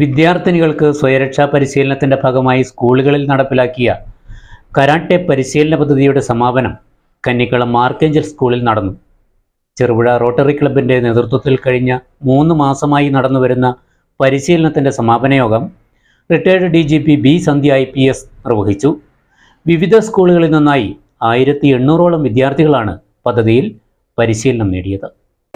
വിദ്യാർത്ഥിനികൾക്ക് സ്വയരക്ഷാ പരിശീലനത്തിന്റെ ഭാഗമായി സ്കൂളുകളിൽ നടപ്പിലാക്കിയ കരാട്ടെ പരിശീലന പദ്ധതിയുടെ സമാപനം കന്നിക്കളം മാർക്കേഞ്ചൽ സ്കൂളിൽ നടന്നു. ചെറുപുഴ റോട്ടറി ക്ലബിന്റെ നേതൃത്വത്തിൽ കഴിഞ്ഞ മൂന്ന് മാസമായി നടന്നുവരുന്ന പരിശീലനത്തിന്റെ സമാപന യോഗം retired D G P B Sandhya I P S നിർവഹിച്ചു. വിവിധ സ്കൂളുകളിൽ നിന്നായി ആയിരത്തി എണ്ണൂറോളം വിദ്യാർത്ഥികളാണ് പദ്ധതിയിൽ പരിശീലനം നേടിയത്.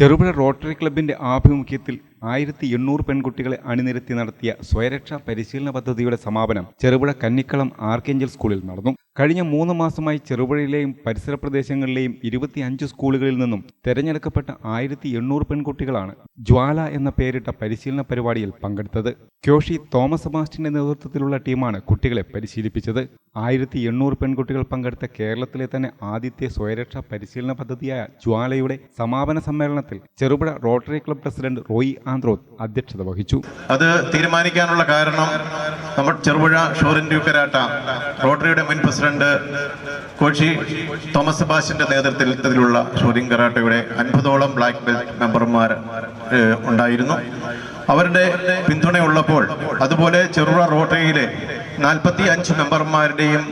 ചെറുപുഴ റോട്ടറി ക്ലബിന്റെ ആഭിമുഖ്യത്തിൽ ആയിരത്തി എണ്ണൂറ് പെൺകുട്ടികളെ അണിനിരത്തി നടത്തിയ സ്വയരക്ഷാ പരിശീലന പദ്ധതിയുടെ സമാപനം ചെറുപുഴ കന്നിക്കളം ആർക്കേഞ്ചൽ സ്കൂളിൽ നടന്നു. കഴിഞ്ഞ മൂന്ന് മാസമായി ചെറുപുഴയിലെയും പരിസര പ്രദേശങ്ങളിലെയും ഇരുപത്തിയഞ്ച് സ്കൂളുകളിൽ നിന്നും തെരഞ്ഞെടുക്കപ്പെട്ട ആയിരത്തി എണ്ണൂറ് പെൺകുട്ടികളാണ് ജ്വാല എന്ന പേരിട്ട പരിശീലന പരിപാടിയിൽ പങ്കെടുത്തത്. ക്യോഷി തോമസ് സെബാസ്റ്റിന്റെ നേതൃത്വത്തിലുള്ള ടീമാണ് കുട്ടികളെ പരിശീലിപ്പിച്ചത്. ആയിരത്തി എണ്ണൂറ് പെൺകുട്ടികൾ പങ്കെടുത്ത കേരളത്തിലെ തന്നെ ആദ്യത്തെ സ്വയരക്ഷാ പരിശീലന പദ്ധതിയായ ജ്വാലയുടെ സമാപന സമ്മേളനത്തിൽ Cherupuzha rotary club president Roy Anthroth അധ്യക്ഷത വഹിച്ചു. അത് തീരുമാനിക്കാനുള്ള കാരണം നമ്മുടെ ചെറുപുഴ ഷോറിൻ കരാട്ട റോട്ടറിയുടെ മുൻ പ്രസിഡന്റ് കോച്ചി തോമസ് ബാഷിന്റെ നേതൃത്വത്തിലുള്ള ഷോറിൻ കരാട്ടയുടെ അൻപതോളം ബ്ലാക്ക് ബെൽറ്റ് മെമ്പർമാർ ഉണ്ടായിരുന്നു. അവരുടെ പിന്തുണയുള്ളപ്പോൾ അതുപോലെ ചെറുറ റോട്ടറിയിലെ നാൽപ്പത്തി അഞ്ച് മെമ്പർമാരുടെയും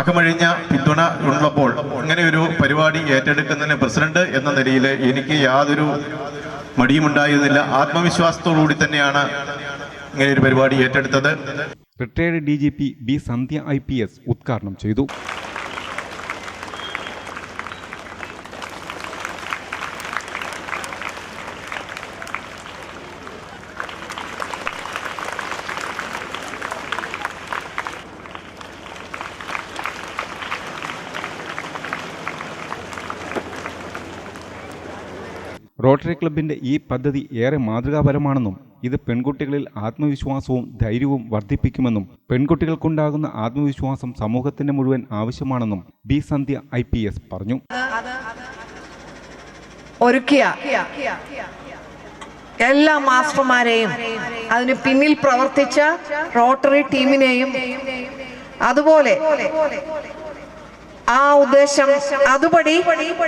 അകമഴിഞ്ഞ പിന്തുണ ഉള്ളപ്പോൾ ഇങ്ങനെ ഒരു പരിപാടി ഏറ്റെടുക്കുന്നതിന് പ്രസിഡന്റ് എന്ന നിലയിൽ എനിക്ക് യാതൊരു മടിയുമുണ്ടായിരുന്നില്ല. ആത്മവിശ്വാസത്തോടുകൂടി തന്നെയാണ് ഇങ്ങനെ ഒരു പരിപാടി ഏറ്റെടുത്തത്. Retired D G P B Sandhya I P S ഉദ്ഘാടനം ചെയ്തു. റോട്ടറി ക്ലബിന്റെ ഈ പദ്ധതി ഏറെ മാതൃകാപരമാണെന്നും ഇത് പെൺകുട്ടികളിൽ ആത്മവിശ്വാസവും ധൈര്യവും വർദ്ധിപ്പിക്കുമെന്നും പെൺകുട്ടികൾക്കുണ്ടാകുന്ന ആത്മവിശ്വാസം സമൂഹത്തിന്റെ മുഴുവൻ ആവശ്യമാണെന്നും ബി സന്ധ്യ ഐ പറഞ്ഞു. ഒരുക്കിയ എല്ലാ മാസ്റ്റർമാരെയും അതിന് പിന്നിൽ പ്രവർത്തിച്ച റോട്ടറി ടീമിനെയും അതുപോലെ ആ ഉദ്ദേശം അതുപടി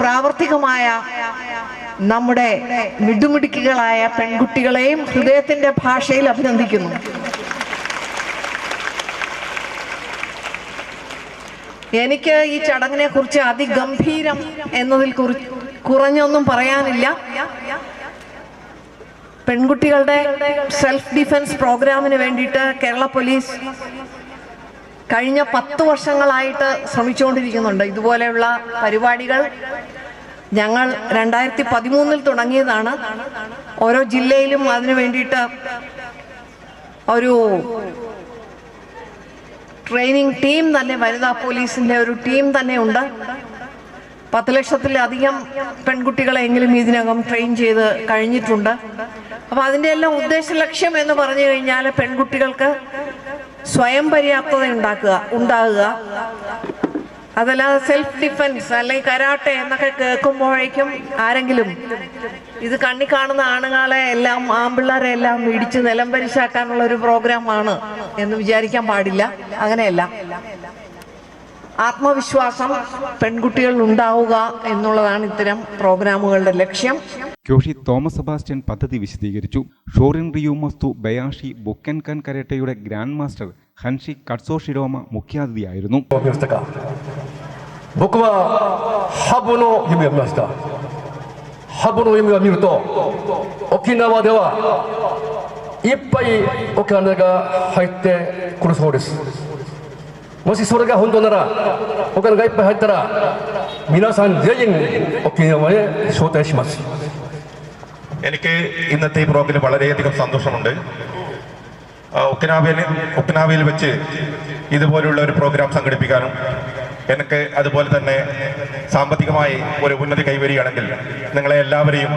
പ്രാവർത്തികമായ നമ്മുടെ മിടുമിടുക്കികളായ പെൺകുട്ടികളെയും ഹൃദയത്തിന്റെ ഭാഷയിൽ അഭിനന്ദിക്കുന്നു. എനിക്ക് ഈ ചടങ്ങിനെ കുറിച്ച് അതിഗംഭീരം എന്നതിൽ കുറി കുറഞ്ഞൊന്നും പറയാനില്ല. പെൺകുട്ടികളുടെ സെൽഫ് ഡിഫൻസ് പ്രോഗ്രാമിന് വേണ്ടിയിട്ട് കേരള പോലീസ് കഴിഞ്ഞ പത്ത് വർഷങ്ങളായിട്ട് ശ്രമിച്ചുകൊണ്ടിരിക്കുന്നുണ്ട്. ഇതുപോലെയുള്ള പരിപാടികൾ ഞങ്ങൾ രണ്ടായിരത്തി പതിമൂന്നിൽ തുടങ്ങിയതാണ്. ഓരോ ജില്ലയിലും അതിനു വേണ്ടിയിട്ട് ഒരു ട്രെയിനിങ് ടീം തന്നെ വനിതാ പോലീസിന്റെ ഒരു ടീം തന്നെ ഉണ്ട്. പത്ത് ലക്ഷത്തിലധികം പെൺകുട്ടികളെങ്കിലും ഇതിനകം ട്രെയിൻ ചെയ്ത് കഴിഞ്ഞിട്ടുണ്ട്. അപ്പോൾ അതിന്റെ എല്ലാം ഉദ്ദേശ ലക്ഷ്യം എന്ന് പറഞ്ഞു കഴിഞ്ഞാൽ പെൺകുട്ടികൾക്ക് സ്വയം പര്യാപ്തത ഉണ്ടാക്കുക ഉണ്ടാകുക. അതല്ലാതെ സെൽഫ് ഡിഫൻസ് അല്ലെങ്കിൽ കരാട്ടെ എന്നൊക്കെ കേൾക്കുമ്പോഴേക്കും ആരെങ്കിലും ഇത് കണ്ണി കാണുന്ന ആണുങ്ങളെ എല്ലാം ആമ്പിള്ളേരെ എല്ലാം ഇടിച്ച് നിലം പരിശാക്കാനുള്ള ഒരു പ്രോഗ്രാമാണ് എന്ന് വിചാരിക്കാൻ പാടില്ല. അങ്ങനെയല്ല. ആത്മവിശ്വാസം പെൺകുട്ടികൾ ഉണ്ടാവുക എന്നുള്ളതാണ് ഇത്തരം പ്രോഗ്രാമുകളുടെ ലക്ഷ്യം. ക്യോഷി തോമസ് സെബാസ്റ്റ്യൻ പദ്ധതി വിശദീകരിച്ചു ഷോറിൻ റിയു മസ്തു ബയാഷി ബുക്കൻ കൻ കരേട്ടയുടെ grand master Hanshi Katsuo Shiroma മുഖ്യാതിഥിയായിരുന്നു を見ましたか僕はハブの夢を見ましたハブの夢を見ると沖縄ではいっぱいお金が入ってくるそうですもしそれが本当ならお金がいっぱい入ったら皆さん全員沖縄へ招待します എനിക്ക് ഇന്നത്തെ ഈ പ്രോഗ്രാം വളരെയധികം സന്തോഷമുണ്ട് ആ, ഒക്കിനാവയിൽ ഒക്കിനാവയിൽ വെച്ച് ഇതുപോലുള്ള ഒരു പ്രോഗ്രാം സംഘടിപ്പിക്കാനും എനിക്ക് അതുപോലെ തന്നെ സാമ്പത്തികമായി ഒരു ഉന്നതി കൈവരികയാണെങ്കിൽ നിങ്ങളെ എല്ലാവരെയും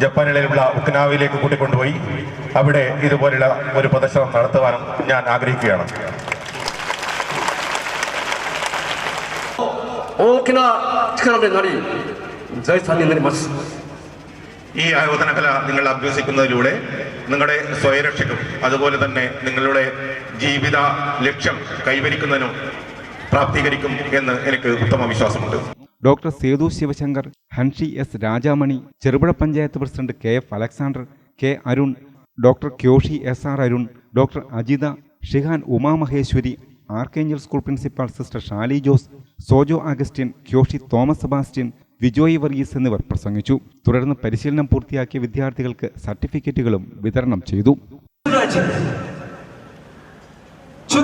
ജപ്പാനിലുള്ള ഒക്കിനാവയിലേക്ക് കൂട്ടിക്കൊണ്ടുപോയി അവിടെ ഇതുപോലുള്ള ഒരു പ്രദർശനം നടത്തുവാനും ഞാൻ ആഗ്രഹിക്കുകയാണ് 大きな力になり財産になります ഈ ആയോധന കല നിങ്ങൾ അഭ്യസിക്കുന്നതിലൂടെ നിങ്ങളുടെ സ്വയരക്ഷയ്ക്കും അതുപോലെ തന്നെ നിങ്ങളുടെ ജീവിത ലക്ഷ്യം കൈവരിക്കുന്നതിനും പ്രാപ്തീകരിക്കും എന്ന് എനിക്ക് ഉത്തമ വിശ്വാസമുണ്ട്. Doctor Sethu Sivasankar Hanshi S Rajamani Cherupuzha panchayat president K F Alexander K Arun doctor Kyoshi S R Arun doctor Ajitha Shihan Umamaheswari Archangel school principal sister Shali Jose Sojo Augustine Kyoshi Thomas Sebastian Vijoy Varghese എന്നിവർ പ്രസംഗിച്ചു. തുടർന്ന് പരിശീലനം പൂർത്തിയാക്കിയ വിദ്യാർത്ഥികൾക്ക് സർട്ടിഫിക്കറ്റുകളും വിതരണം ചെയ്തു. 초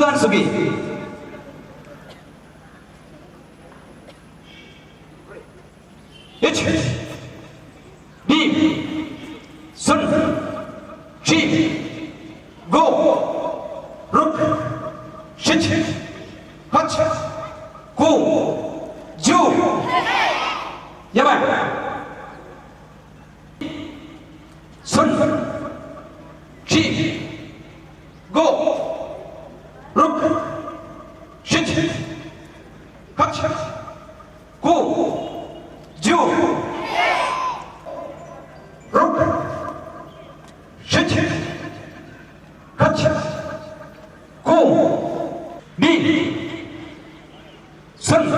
sân.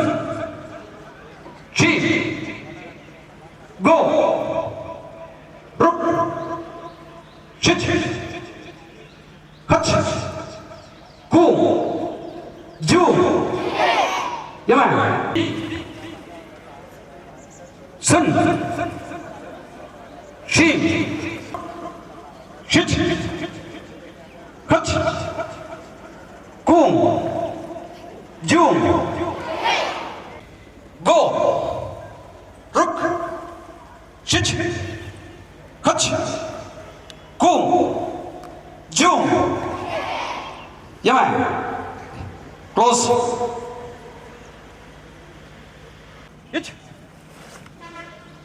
Chi go. Rút. Chích. Khất cu. Du. Yeah. sân. 주치. 같이. 공중. 야만 close 이치.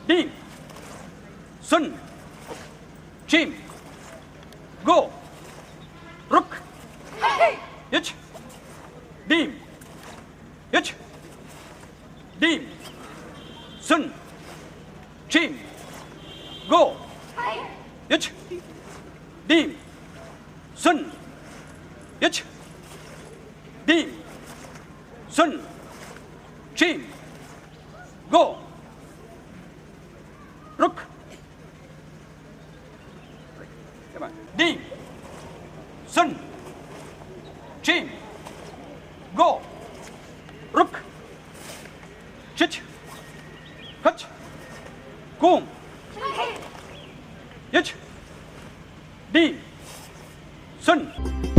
딩순. 짐, 고, 룩, 여치, 님, 여치, 님, 순, 짐, 고, 여치, 림, 순, 여치, 림, 순, 짐, 고, 룩, 림, 순, 짐, 고,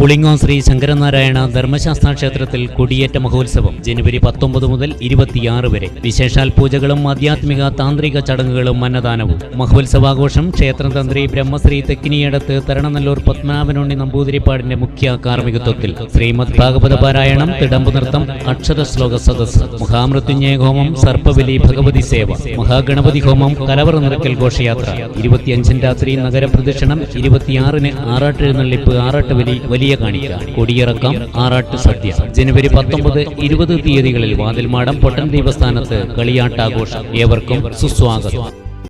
Pulingome Shri Shankaranarayana ധർമ്മശാസ്ത്ര ക്ഷേത്രത്തിൽ കൊടിയേറ്റ മഹോത്സവം ജനുവരി പത്തൊമ്പത് മുതൽ ഇരുപത്തിയാറ് വരെ. വിശേഷാൽ പൂജകളും ആധ്യാത്മിക താന്ത്രിക ചടങ്ങുകളും അന്നദാനവും. മഹോത്സവാഘോഷം ക്ഷേത്രതന്ത്രി ബ്രഹ്മശ്രീ തെക്കിനിയടത്ത് തരണനല്ലൂർ പത്മനാഭനുണ്ണി നമ്പൂതിരിപ്പാടിന്റെ മുഖ്യ കാർമ്മികത്വത്തിൽ. ശ്രീമദ് ഭാഗവത പാരായണം തിടമ്പു നൃത്തം അക്ഷര ശ്ലോക സദസ് മഹാമൃത്യുഞ്ജയ ഹോമം സർപ്പബലി ഭഗവതി സേവ മഹാഗണപതി ഹോമം കലവറ നിറക്കൽ ഘോഷയാത്ര. ഇരുപത്തിയഞ്ചിന് രാത്രി നഗരപ്രദക്ഷിണം ഇരുപത്തിയാറിന് ആറാട്ടെഴുന്നള്ളിപ്പ് ആറാട്ടുബലി വലിയ കാണിക്ക. കൊടിയിറക്കം ആറാട്ട് സദ്യ. ജനുവരി പത്തൊമ്പത് ഇരുപത് തീയതികളിൽ വാതിൽമാടം പൊട്ടൻ ദീപസ്ഥാനത്ത് കളിയാട്ടാഘോഷം. ഏവർക്കും സുസ്വാഗതം.